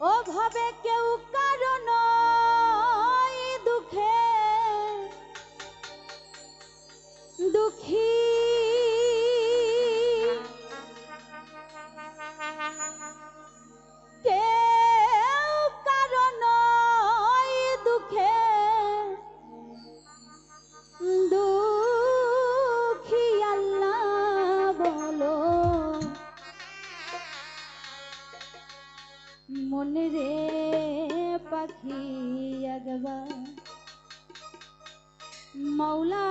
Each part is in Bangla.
ওভাবে কেউ কারণ দুঃখে। দুঃখী মৌলা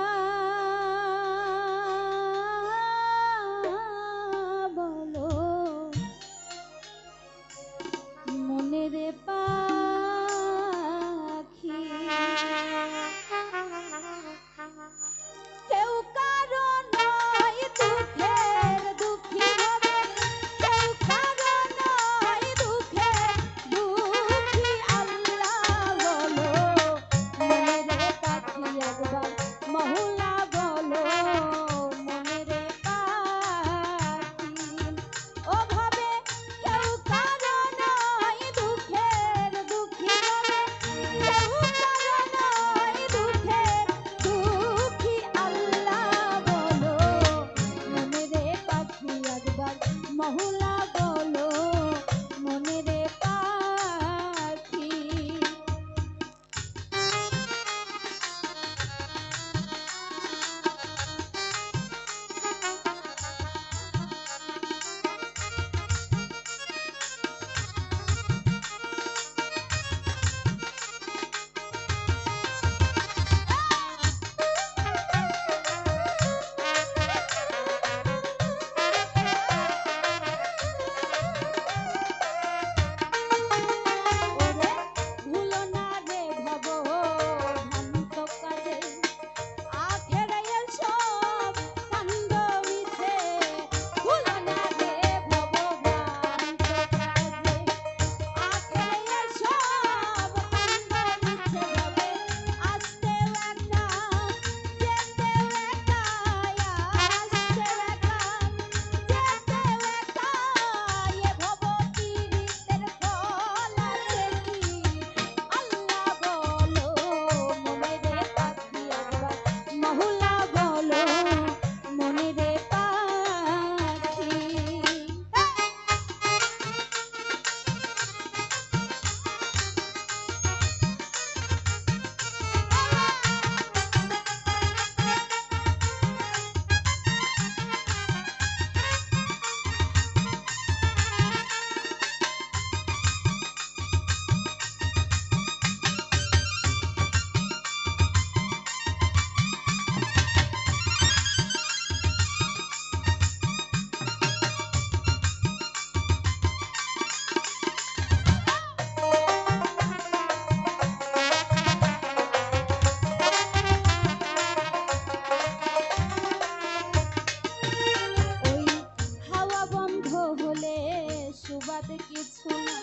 সুবাদে কিছু না।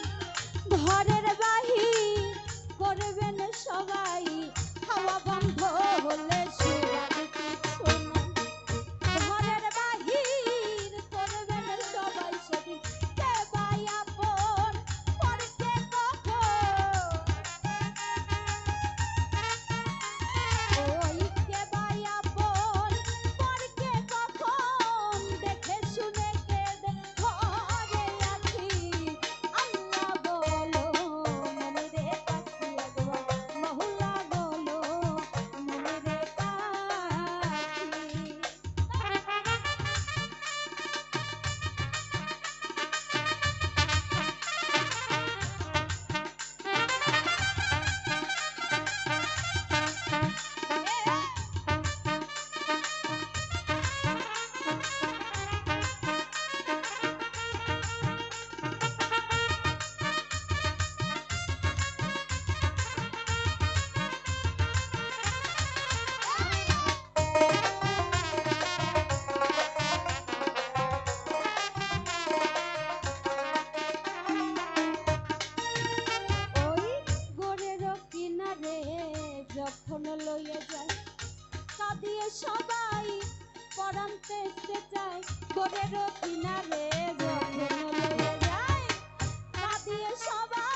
ঘরের বাহির করবেন সবাই খাওয়া বন্ধ যখন লইয়া যায়। কাঁদিয়ে সবাই পরান্তে এসে যায়। গোড়ের কিনারে যখন লইয়া যায়। কাঁদিয়ে সবাই